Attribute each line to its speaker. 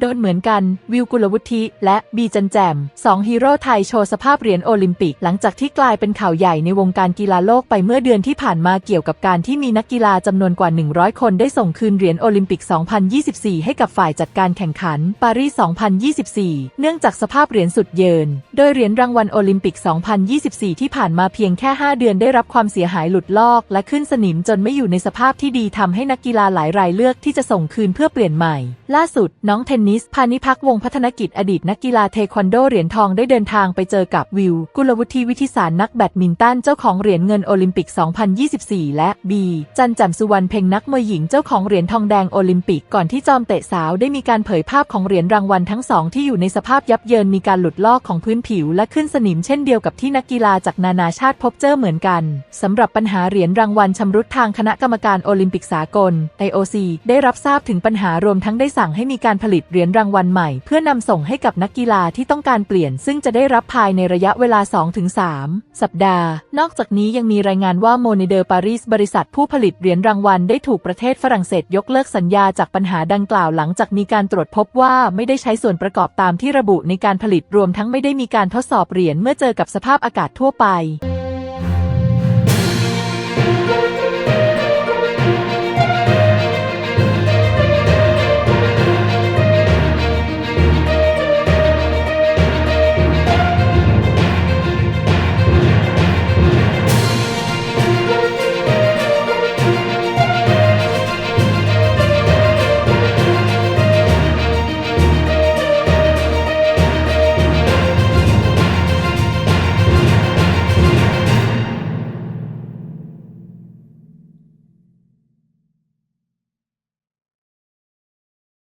Speaker 1: โดนเหมือนกัน วิวกุลวุฒิและบีจันแจมสองฮีโร่ไทยโชว์สภาพเหรียญโอลิมปิก หลังจากที่กลายเป็นข่าวใหญ่ในวงการกีฬาโลกไปเมื่อเดือนที่ผ่านมาเกี่ยวกับการที่มีนักกีฬาจำนวนกว่า 100 คนได้ส่งคืนเหรียญโอลิมปิก 2024 ให้กับฝ่ายจัดการแข่งขันปารีส 2024 เนื่องจากสภาพเหรียญสุดเยิน โดยเหรียญรางวัลโอลิมปิก 2024 ที่ผ่านมาเพียงแค่ 5 เดือนได้รับความเสียหายหลุดลอก และขึ้นสนิมจนไม่อยู่ในสภาพที่ดีทำให้นักกีฬาหลายรายเลือกที่จะส่งคืนเพื่อเปลี่ยนใหม่ ล่าสุดน้องเทนนิส พานิพักวงพัฒนกิจอดีตนักกีฬาเทควันโดเหรียญทองได้เดินทางไปเจอกับวิว กุลวุฒิวิทิสารนักแบดมินตันเจ้าของเหรียญเงินโอลิมปิก 2024 และบี จันจ่มสุวรรณเพ็งนักมวยหญิงเจ้าของเหรียญทองแดงโอลิมปิกก่อนที่จอมเตะสาวได้มีการเผยภาพของเหรียญรางวัลทั้งสองที่อยู่ในสภาพยับเยินมีการหลุดลอกของพื้นผิวและขึ้นสนิมเช่นเดียวกับที่นักกีฬาจากนานาชาติพบเจอเหมือนกันสำหรับปัญหาเหรียญรางวัลชำรุดทางคณะกรรมการโอลิมปิกสากล IOC ได้รับทราบถึงปัญหารวมทั้งได้สั่งให้มีการผลิตเหรียญรางวัลใหม่เพื่อนำส่งให้กับนักกีฬาที่ต้องการเปลี่ยน ซึ่งจะได้รับภายในระยะเวลา 2-3 สัปดาห์ นอกจากนี้ยังมีรายงานว่าโมเนเดอร์ปารีสบริษัทผู้ผลิตเหรียญรางวัลได้ถูกประเทศฝรั่งเศสยกเลิกสัญญาจากปัญหาดังกล่าวหลังจากมีการตรวจพบว่าไม่ได้ใช้ส่วนประกอบตามที่ระบุในการผลิตรวมทั้งไม่ได้มีการทดสอบเหรียญเมื่อเจอกับสภาพอากาศทั่วไป